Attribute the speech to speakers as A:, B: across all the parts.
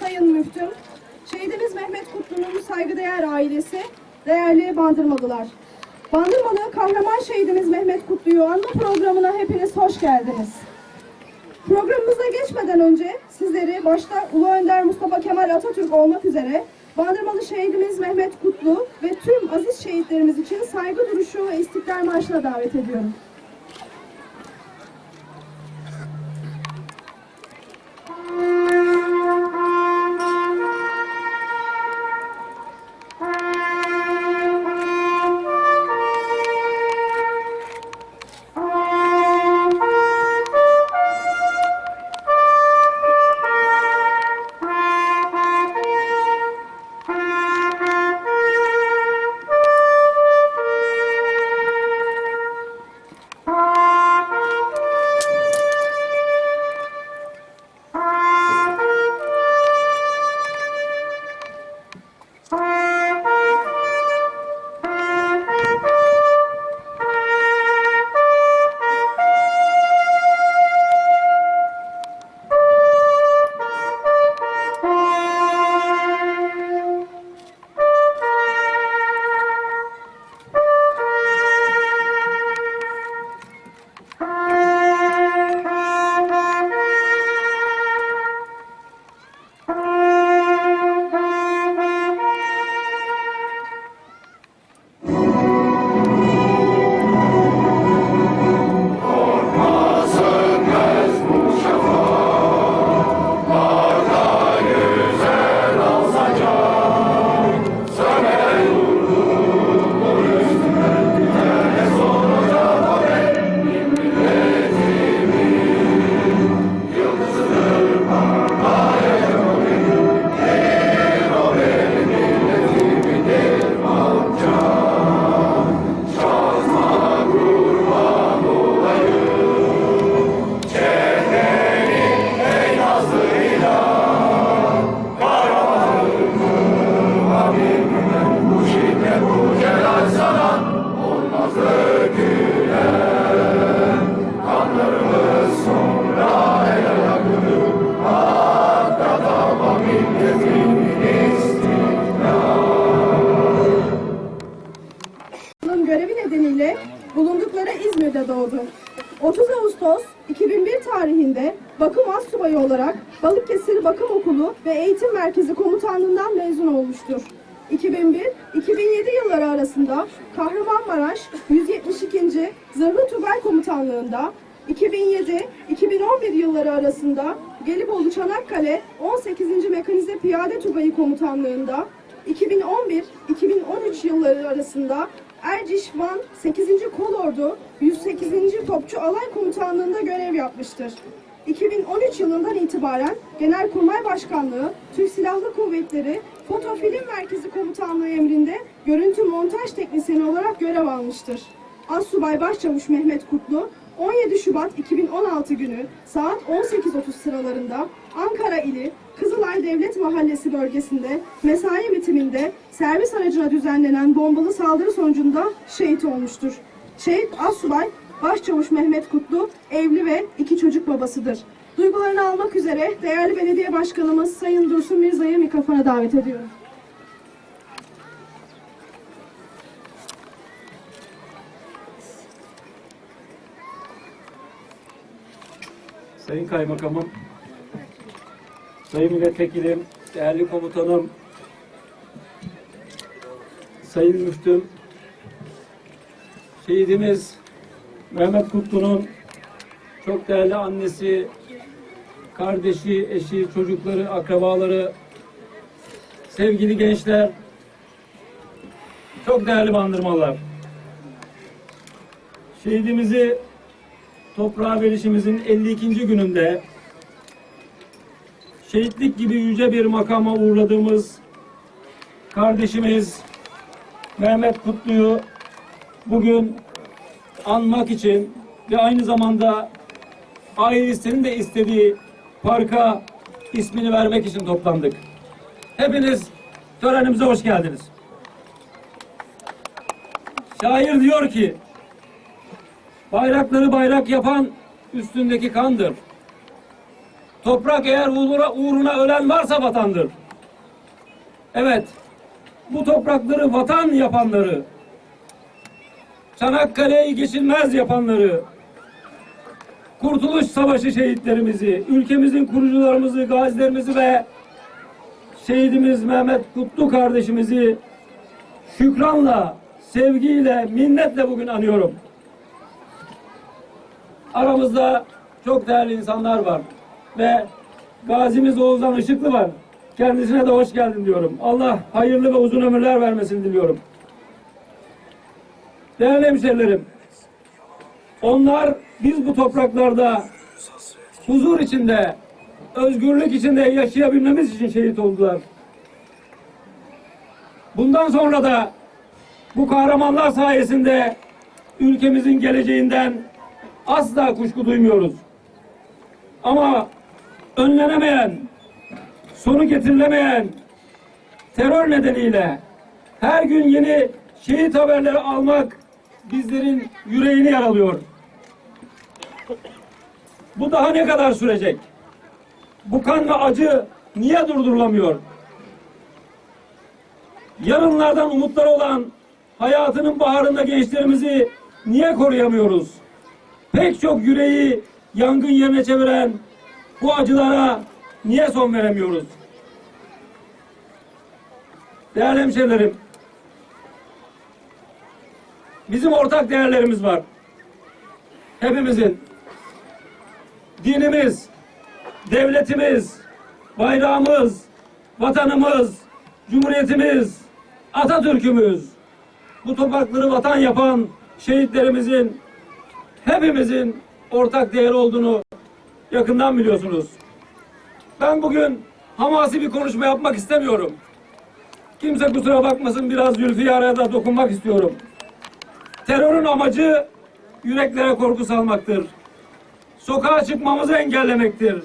A: Sayın Müftüm, şehidimiz Mehmet Kutlu'nun saygıdeğer ailesi, değerli Bandırmalılar. Bandırmalı kahraman şehidimiz Mehmet Kutlu'yu anma programına hepiniz hoş geldiniz. Programımıza geçmeden önce sizleri başta Ulu Önder Mustafa Kemal Atatürk olmak üzere Bandırmalı şehidimiz Mehmet Kutlu ve tüm aziz şehitlerimiz için saygı duruşu ve istiklal marşına davet ediyorum. Piyade Tugayı Komutanlığında, 2011-2013 yılları arasında Erciş Van 8. Kolordu 108. Topçu Alay Komutanlığı'nda görev yapmıştır. 2013 yılından itibaren Genelkurmay Başkanlığı, Türk Silahlı Kuvvetleri Foto Film Merkezi Komutanlığı emrinde görüntü montaj teknisyeni olarak görev almıştır. Assubay Başçavuş Mehmet Kutlu 17 Şubat 2016 günü saat 18.30 sıralarında Ankara ili Kızılay Devlet Mahallesi bölgesinde mesai bitiminde servis aracına düzenlenen bombalı saldırı sonucunda şehit olmuştur. Şehit Assubay Başçavuş Mehmet Kutlu evli ve iki çocuk babasıdır. Duygularını almak üzere değerli belediye başkanımız Sayın Dursun Mirza'yı mikrofona davet ediyorum.
B: Sayın Kaymakamım, Sayın Milletvekilim, değerli komutanım, Sayın Müftüm, şehidimiz Mehmet Kutlu'nun çok değerli annesi, kardeşi, eşi, çocukları, akrabaları, sevgili gençler, çok değerli bandırmalar. Şehidimizi toprağa verişimizin 52. gününde şehitlik gibi yüce bir makama uğurladığımız kardeşimiz Mehmet Kutlu'yu bugün anmak için ve aynı zamanda ailesinin de istediği parka ismini vermek için toplandık. Hepiniz törenimize hoş geldiniz. Şair diyor ki Bayrakları bayrak yapan üstündeki kandır. Toprak eğer uğruna, uğruna ölen varsa vatandır. Evet, bu toprakları vatan yapanları, Çanakkale'yi geçilmez yapanları, Kurtuluş Savaşı şehitlerimizi, ülkemizin kurucularımızı, gazilerimizi ve şehidimiz Mehmet Kutlu kardeşimizi şükranla, sevgiyle, minnetle bugün anıyorum. Aramızda çok değerli insanlar var ve gazimiz Oğuzhan Işıklı var. Kendisine de hoş geldin diyorum. Allah hayırlı ve uzun ömürler vermesini diliyorum. Değerli hemşerilerim, onlar biz bu topraklarda huzur içinde, özgürlük içinde yaşayabilmemiz için şehit oldular. Bundan sonra da bu kahramanlar sayesinde ülkemizin geleceğinden asla kuşku duymuyoruz. Ama önlenemeyen, sonu getirilemeyen terör nedeniyle her gün yeni şehit haberleri almak bizlerin yüreğini yaralıyor. Bu daha ne kadar sürecek? Bu kan ve acı niye durdurulamıyor? Yarınlardan umutları olan hayatının baharında gençlerimizi niye koruyamıyoruz? Pek çok yüreği yangın yerine çeviren bu acılara niye son veremiyoruz? Değerli hemşehrilerim, bizim ortak değerlerimiz var. Hepimizin dinimiz, devletimiz, bayrağımız, vatanımız, cumhuriyetimiz, Atatürk'ümüz, bu toprakları vatan yapan şehitlerimizin hepimizin ortak değer olduğunu yakından biliyorsunuz. Ben bugün hamasi bir konuşma yapmak istemiyorum. Kimse kusura bakmasın biraz Zülfiyar'a da dokunmak istiyorum. Terörün amacı yüreklere korku salmaktır. Sokağa çıkmamızı engellemektir.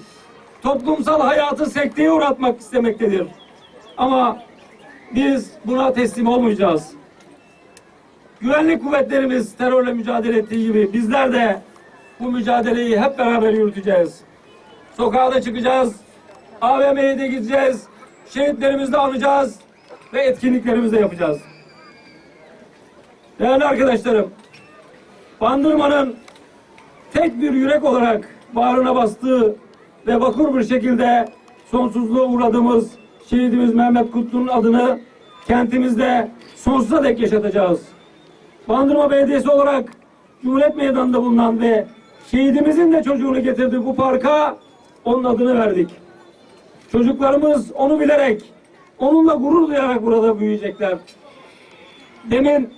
B: Toplumsal hayatı sekteye uğratmak istemektedir. Ama biz buna teslim olmayacağız. Güvenlik kuvvetlerimiz terörle mücadele ettiği gibi bizler de bu mücadeleyi hep beraber yürüteceğiz. Sokağa da çıkacağız. AVM'ye de gideceğiz. Şehitlerimizi de anacağız. Ve etkinliklerimizi de yapacağız. Değerli arkadaşlarım, Bandırma'nın tek bir yürek olarak bağrına bastığı ve vakur bir şekilde sonsuzluğa uğradığımız şehidimiz Mehmet Kutlu'nun adını kentimizde sonsuza dek yaşatacağız. Bandırma Belediyesi olarak Cumhuriyet Meydanı'nda bulunan ve şehidimizin de çocuğunu getirdiği bu parka onun adını verdik. Çocuklarımız onu bilerek, onunla gurur duyarak burada büyüyecekler. Demin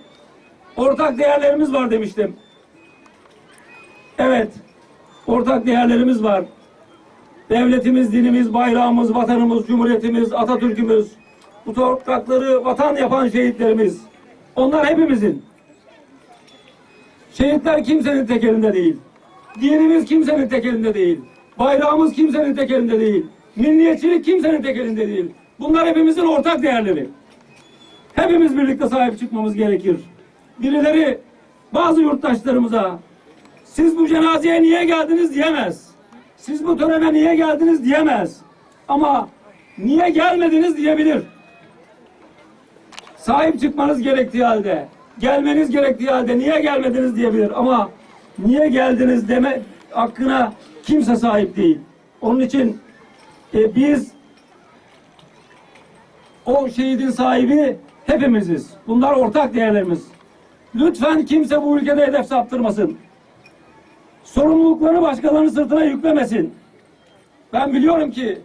B: ortak değerlerimiz var demiştim. Evet, ortak değerlerimiz var. Devletimiz, dinimiz, bayrağımız, vatanımız, cumhuriyetimiz, Atatürk'ümüz, bu toprakları vatan yapan şehitlerimiz. Onlar hepimizin. Şehitler kimsenin tek elinde değil. Dinimiz kimsenin tek elinde değil. Bayrağımız kimsenin tek elinde değil. Milliyetçilik kimsenin tek elinde değil. Bunlar hepimizin ortak değerleri. Hepimiz birlikte sahip çıkmamız gerekir. Birileri bazı yurttaşlarımıza siz bu cenazeye niye geldiniz diyemez. Siz bu törene niye geldiniz diyemez. Ama niye gelmediniz diyebilir. Sahip çıkmanız gerektiği halde, gelmeniz gerektiği halde niye gelmediniz diyebilir. Ama niye geldiniz deme hakkına kimse sahip değil. Onun için e, biz o şehidin sahibi hepimiziz. Bunlar ortak değerlerimiz. Lütfen kimse bu ülkede hedef saptırmasın. Sorumlulukları başkalarının sırtına yüklemesin. Ben biliyorum ki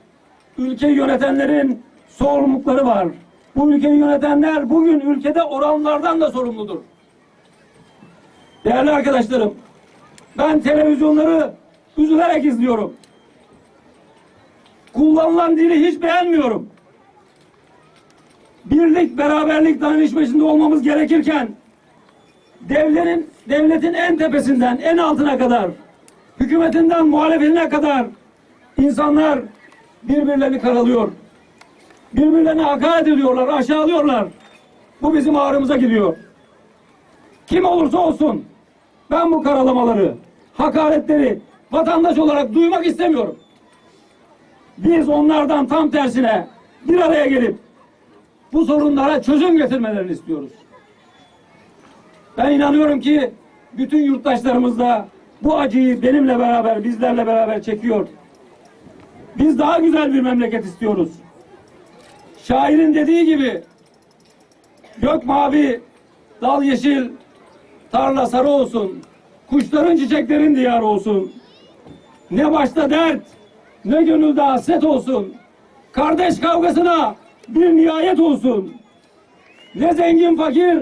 B: ülkeyi yönetenlerin sorumlulukları var. Bu ülkeyi yönetenler bugün ülkede oranlardan da sorumludur. Değerli arkadaşlarım, ben televizyonları üzülerek izliyorum. Kullanılan dili hiç beğenmiyorum. Birlik, beraberlik dayanışmasında olmamız gerekirken devletin devletin en tepesinden en altına kadar hükümetinden muhalefetine kadar insanlar birbirlerini karalıyor. Birbirlerine hakaret ediyorlar, aşağılıyorlar. Bu bizim ağrımıza gidiyor. Kim olursa olsun ben bu karalamaları, hakaretleri vatandaş olarak duymak istemiyorum. Biz onlardan tam tersine bir araya gelip bu sorunlara çözüm getirmelerini istiyoruz. Ben inanıyorum ki bütün yurttaşlarımız da bu acıyı benimle beraber, bizlerle beraber çekiyor. Biz daha güzel bir memleket istiyoruz. Şairin dediği gibi gök mavi, dal yeşil, tarla sarı olsun, kuşların çiçeklerin diyarı olsun. Ne başta dert, ne gönülde hasret olsun. Kardeş kavgasına bir nihayet olsun. Ne zengin fakir,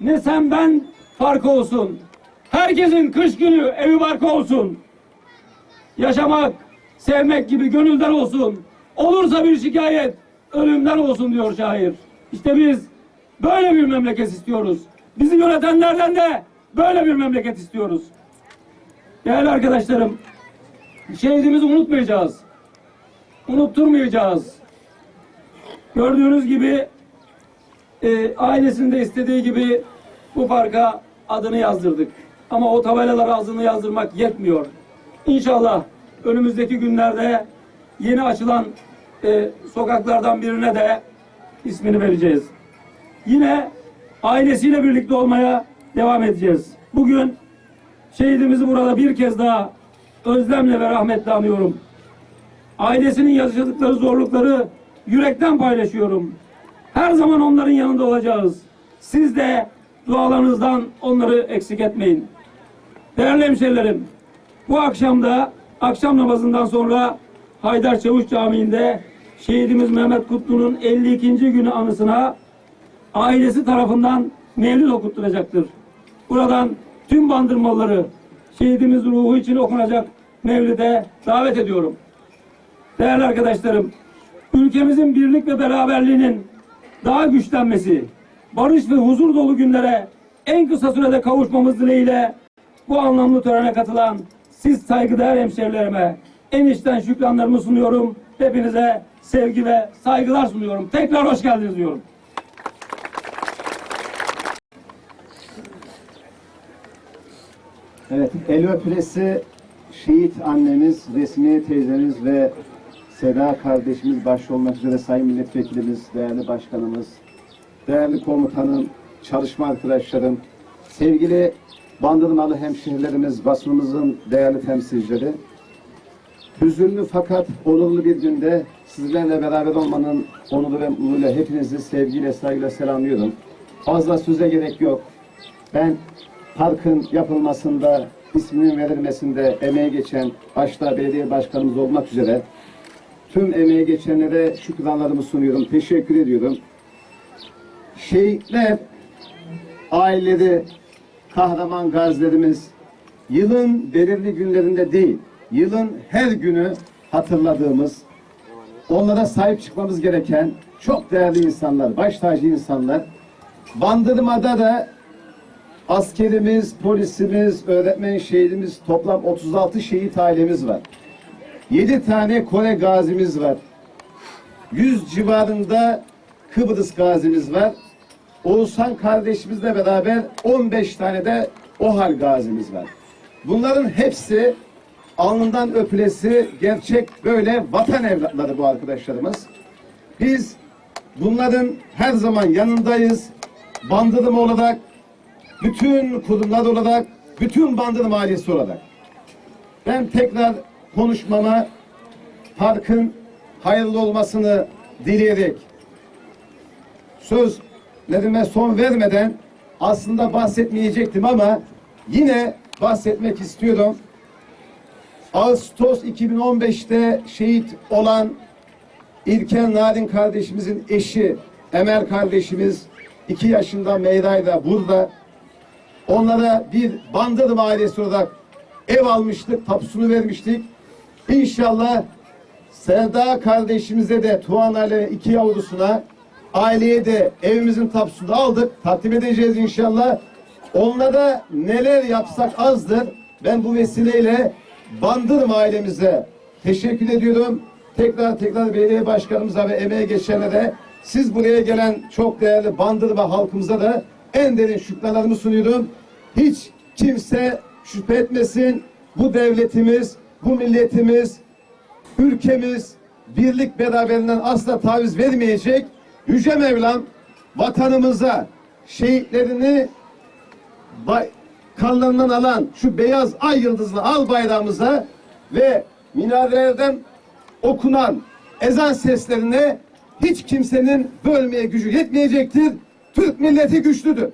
B: ne sen ben farkı olsun. Herkesin kış günü evi barkı olsun. Yaşamak, sevmek gibi gönülden olsun. Olursa bir şikayet ölümden olsun diyor şair. İşte biz böyle bir memleket istiyoruz. Bizi yönetenlerden de böyle bir memleket istiyoruz. Değerli arkadaşlarım, şehidimizi unutmayacağız. Unutturmayacağız. Gördüğünüz gibi e, ailesinin de istediği gibi bu parka adını yazdırdık. Ama o tabelalara adını yazdırmak yetmiyor. İnşallah önümüzdeki günlerde yeni açılan e, sokaklardan birine de ismini vereceğiz. Yine ailesiyle birlikte olmaya devam edeceğiz. Bugün şehidimizi burada bir kez daha özlemle ve rahmetle anıyorum. Ailesinin yaşadıkları zorlukları yürekten paylaşıyorum. Her zaman onların yanında olacağız. Siz de dualarınızdan onları eksik etmeyin. Değerli hemşerilerim, bu akşam da akşam namazından sonra Haydar Çavuş Camii'nde şehidimiz Mehmet Kutlu'nun 52. günü anısına ailesi tarafından mevlid okutturacaktır. Buradan tüm bandırmaları şehidimiz ruhu için okunacak mevlide davet ediyorum. Değerli arkadaşlarım, ülkemizin birlik ve beraberliğinin daha güçlenmesi, barış ve huzur dolu günlere en kısa sürede kavuşmamız dileğiyle bu anlamlı törene katılan siz saygıdeğer hemşerilerime en içten şükranlarımı sunuyorum. Hepinize sevgi ve saygılar sunuyorum. Tekrar hoş geldiniz diyorum.
C: Evet, el öpülesi şehit annemiz, Resmiye teyzemiz ve Seda kardeşimiz başta olmak üzere sayın milletvekilimiz, değerli başkanımız, değerli komutanım, çalışma arkadaşlarım, sevgili Bandırmalı hemşehrilerimiz, basınımızın değerli temsilcileri. Hüzünlü fakat onurlu bir günde sizlerle beraber olmanın onuru ve mutluluğuyla hepinizi sevgiyle, saygıyla selamlıyorum. Fazla söze gerek yok. Ben parkın yapılmasında, isminin verilmesinde emeği geçen başta belediye başkanımız olmak üzere tüm emeği geçenlere şükranlarımı sunuyorum. Teşekkür ediyorum. Şehitler, aileleri, kahraman gazilerimiz yılın belirli günlerinde değil, yılın her günü hatırladığımız, onlara sahip çıkmamız gereken çok değerli insanlar, baş tacı insanlar. Bandırmada da askerimiz, polisimiz, öğretmen şehidimiz toplam 36 şehit ailemiz var. 7 tane Kore gazimiz var. 100 civarında Kıbrıs gazimiz var. Oğuzhan kardeşimizle beraber 15 tane de OHAL gazimiz var. Bunların hepsi alnından öpülesi gerçek böyle vatan evlatları bu arkadaşlarımız. Biz bunların her zaman yanındayız. Bandırım olarak, bütün kurumlar olarak, bütün bandırım ailesi olarak. Ben tekrar konuşmama parkın hayırlı olmasını dileyerek sözlerime son vermeden aslında bahsetmeyecektim ama yine bahsetmek istiyorum. Ağustos 2015'te şehit olan İlker Narin kardeşimizin eşi Emel kardeşimiz iki yaşında Meyra'yla burada. Onlara bir Bandırım ailesi olarak ev almıştık, tapusunu vermiştik. İnşallah Sevda kardeşimize de Tuğan Ali iki yavrusuna aileye de evimizin tapusunu aldık. Takdim edeceğiz inşallah. Onlara neler yapsak azdır. Ben bu vesileyle Bandırma ailemize teşekkür ediyorum. Tekrar tekrar belediye başkanımıza ve emeğe geçenlere siz buraya gelen çok değerli Bandırma halkımıza da en derin şükranlarımı sunuyorum. Hiç kimse şüphe etmesin. Bu devletimiz, bu milletimiz, ülkemiz birlik beraberinden asla taviz vermeyecek. Yüce Mevlam vatanımıza şehitlerini kanlarından alan şu beyaz ay yıldızlı al bayrağımıza ve minarelerden okunan ezan seslerine hiç kimsenin bölmeye gücü yetmeyecektir. Türk milleti güçlüdür.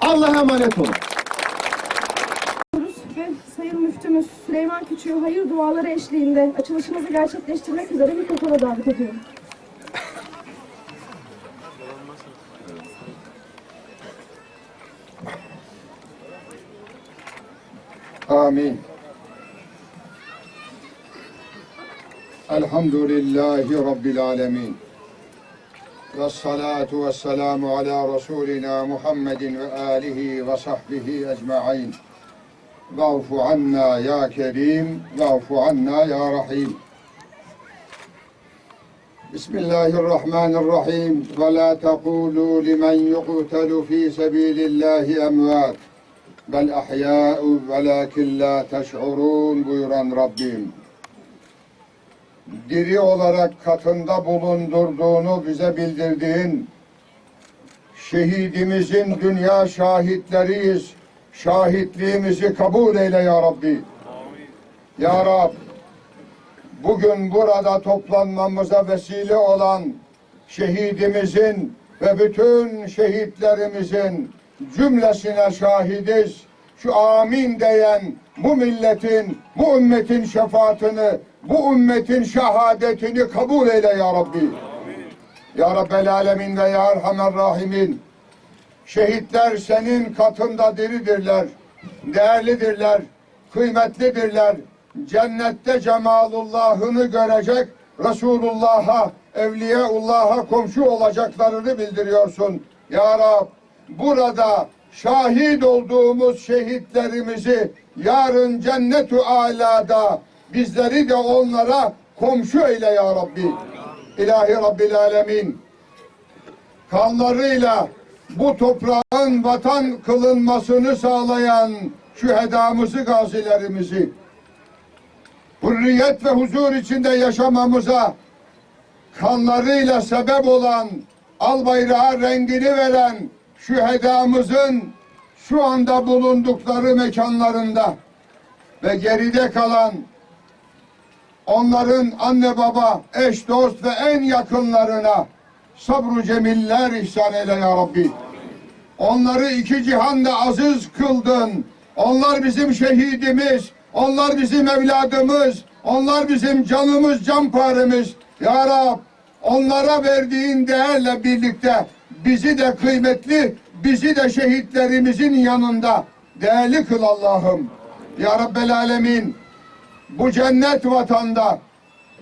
C: Allah'a emanet olun.
A: Ve Sayın Müftümüz Süleyman Küçüğü hayır duaları eşliğinde açılışımızı gerçekleştirmek üzere bir mikrofona davet ediyorum.
D: Amin. Elhamdülillahi Rabbil Alemin. والصلاة والسلام على رسولنا محمد وآله وصحبه أجمعين. واعف عنا يا كريم واعف عنا يا رحيم. بسم الله الرحمن الرحيم. ولا تقولوا لمن يقتل في سبيل الله أموات. Bel ahya'u velakin la teş'urun buyuran Rabbim. Diri olarak katında bulundurduğunu bize bildirdiğin şehidimizin dünya şahitleriyiz. Şahitliğimizi kabul eyle ya Rabbi. Ya Rab, bugün burada toplanmamıza vesile olan şehidimizin ve bütün şehitlerimizin cümlesine şahidiz. Şu amin diyen bu milletin, bu ümmetin şefaatini, bu ümmetin şehadetini kabul eyle ya Rabbi. Ya Rabbel Alemin ve Ya Erhamer Rahimin. Şehitler senin katında diridirler, değerlidirler, kıymetlidirler. Cennette cemalullahını görecek, Resulullah'a, Evliyaullah'a komşu olacaklarını bildiriyorsun. Ya Rab, burada şahit olduğumuz şehitlerimizi yarın cennet-ü alada bizleri de onlara komşu eyle ya Rabbi. İlahi Rabbil Alemin kanlarıyla bu toprağın vatan kılınmasını sağlayan şühedamızı, gazilerimizi hürriyet ve huzur içinde yaşamamıza kanlarıyla sebep olan al bayrağı rengini veren şühedamızın şu anda bulundukları mekanlarında ve geride kalan onların anne baba, eş dost ve en yakınlarına sabru cemiller ihsan eyle ya Rabbi. Onları iki cihanda aziz kıldın. Onlar bizim şehidimiz, onlar bizim evladımız, onlar bizim canımız, canparemiz. Ya Rab, onlara verdiğin değerle birlikte bizi de kıymetli, bizi de şehitlerimizin yanında değerli kıl Allah'ım. Ya Rabbel Alemin, bu cennet vatanda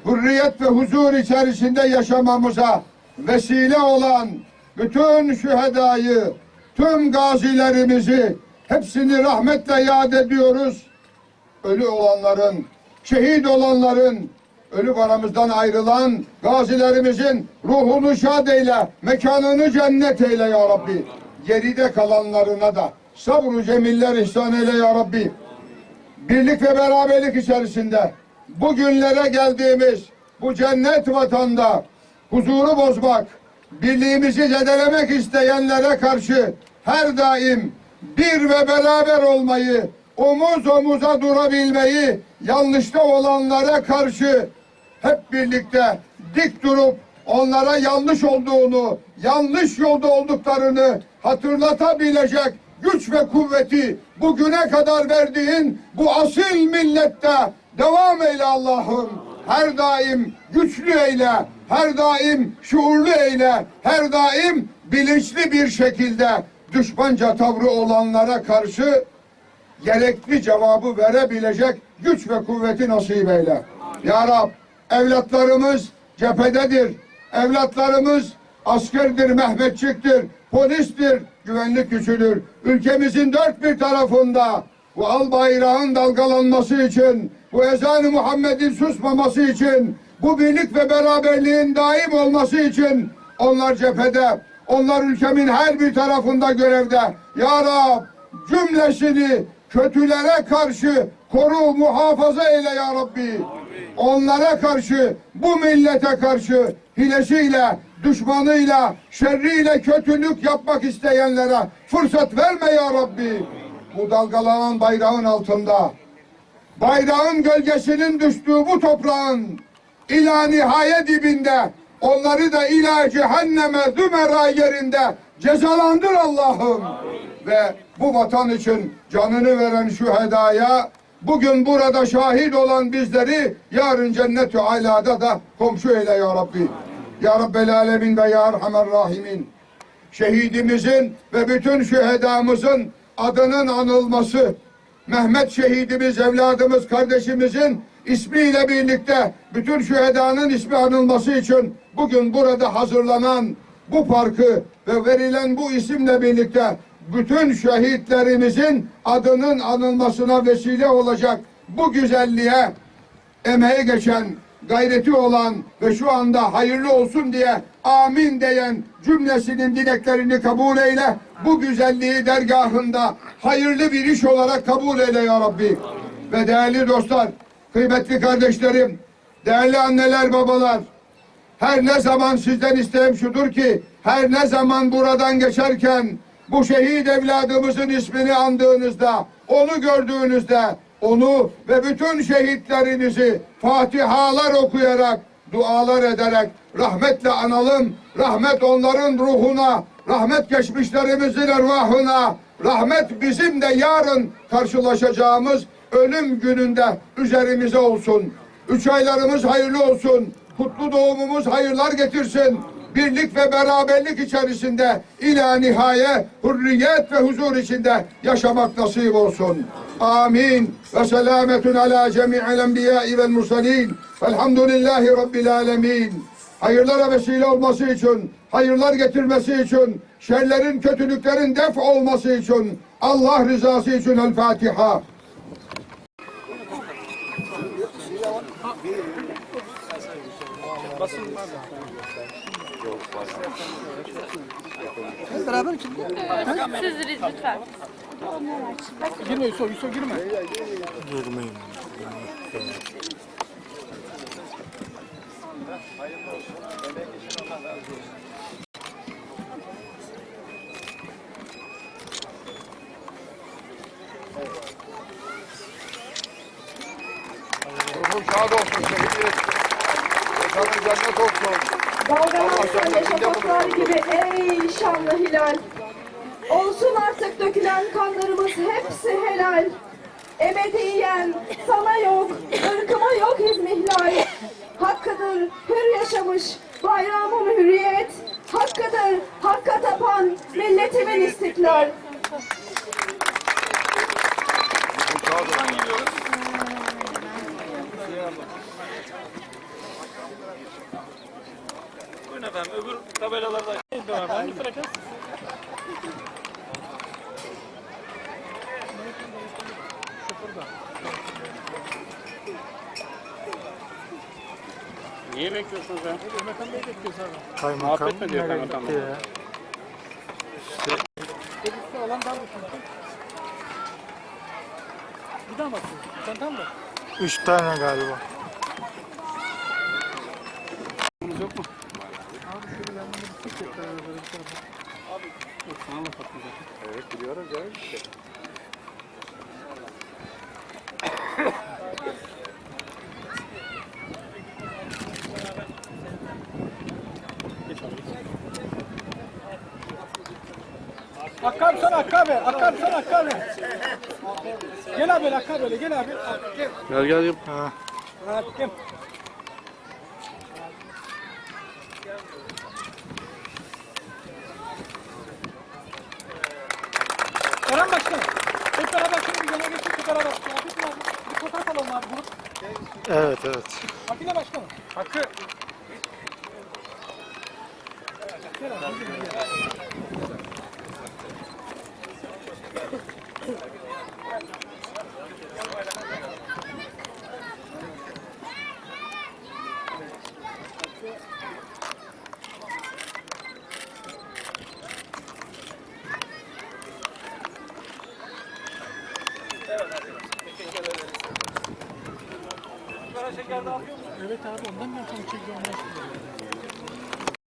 D: hürriyet ve huzur içerisinde yaşamamıza vesile olan bütün şühedayı, tüm gazilerimizi hepsini rahmetle yad ediyoruz. Ölü olanların, şehit olanların, ölüp aramızdan ayrılan gazilerimizin ruhunu şad eyle, mekanını cennet eyle ya Rabbi. Geride kalanlarına da sabru cemiller ihsan eyle ya Rabbi birlik ve beraberlik içerisinde bugünlere geldiğimiz bu cennet vatanda huzuru bozmak, birliğimizi zedelemek isteyenlere karşı her daim bir ve beraber olmayı, omuz omuza durabilmeyi, yanlışta olanlara karşı hep birlikte dik durup onlara yanlış olduğunu, yanlış yolda olduklarını hatırlatabilecek güç ve kuvveti bugüne kadar verdiğin bu asil millette devam eyle Allah'ım. Her daim güçlü eyle, her daim şuurlu eyle, her daim bilinçli bir şekilde düşmanca tavrı olanlara karşı gerekli cevabı verebilecek güç ve kuvveti nasip eyle. Ya Rab, evlatlarımız cephededir. Evlatlarımız askerdir, Mehmetçiktir, polistir, güvenlik güçüdür. Ülkemizin dört bir tarafında bu al bayrağın dalgalanması için, bu ezan-ı Muhammed'in susmaması için, bu birlik ve beraberliğin daim olması için onlar cephede, onlar ülkemin her bir tarafında görevde. Ya Rab, cümlesini kötülere karşı koru, muhafaza eyle ya Rabbi. onlara karşı, bu millete karşı hilesiyle, düşmanıyla, şerriyle kötülük yapmak isteyenlere fırsat verme ya Rabbi. Bu dalgalanan bayrağın altında, bayrağın gölgesinin düştüğü bu toprağın ila nihaye dibinde onları da ila cehenneme zümera yerinde cezalandır Allah'ım. Ve bu vatan için canını veren şühedaya bugün burada şahit olan bizleri yarın cennet-i alada da komşu eyle ya Rabbi. Ya Rabbel alemin ve ya Erhamer rahimin. Şehidimizin ve bütün şühedamızın adının anılması, Mehmet şehidimiz, evladımız, kardeşimizin ismiyle birlikte bütün şühedanın ismi anılması için bugün burada hazırlanan bu parkı ve verilen bu isimle birlikte bütün şehitlerimizin adının anılmasına vesile olacak bu güzelliğe emeği geçen, gayreti olan ve şu anda hayırlı olsun diye amin diyen cümlesinin dileklerini kabul eyle. Bu güzelliği dergahında hayırlı bir iş olarak kabul eyle ya Rabbi. Ve değerli dostlar, kıymetli kardeşlerim, değerli anneler, babalar, her ne zaman sizden isteğim şudur ki her ne zaman buradan geçerken bu şehit evladımızın ismini andığınızda, onu gördüğünüzde onu ve bütün şehitlerinizi fatihalar okuyarak, dualar ederek rahmetle analım. Rahmet onların ruhuna, rahmet geçmişlerimizin ervahına, rahmet bizim de yarın karşılaşacağımız ölüm gününde üzerimize olsun. Üç aylarımız hayırlı olsun. Kutlu doğumumuz hayırlar getirsin. Birlik ve beraberlik içerisinde ila nihaye hürriyet ve huzur içinde yaşamak nasip olsun. Amin. Ve selametun ala cemi'il enbiyai vel mursalin. Velhamdülillahi Rabbil alemin. Hayırlara vesile olması için, hayırlar getirmesi için, şerlerin, kötülüklerin def olması için, Allah rızası için El Fatiha.
E: Siz lütfen.
D: Ruhun şad olsun şehit. Mekanın cennet olsun.
A: Dalgalan söyle şafaklar gibi ey şanlı hilal. Olsun artık dökülen kanlarımız hepsi helal. Ebediyen sana yok, ırkıma yok izmihlal. Hakkıdır hür yaşamış bayrağımın hürriyet. Hakkıdır hakka tapan milletimin istiklal.
F: Niye bekliyorsunuz ya?
G: Kaymakam
F: Muhabbet mi diyor
G: nereye
F: kaymakam?
G: gitti ya? Üç tane galiba.
H: Hakkı sana Hakkı abi. Hakkı abi sana Hakkı abi. Gel abi Hakkı abi gel abi. Gel.
F: Gel gel gel.
G: Ha.
H: Ha, gel. Eren Başkanım. Hep beraber şöyle bir yana geçip bir beraber. Hafif mi abi? Bir fotoğraf alalım abi. Grup.
G: Evet evet.
H: Makine Başkanım. Hakkı. Gel abi. Gel.
B: Şeker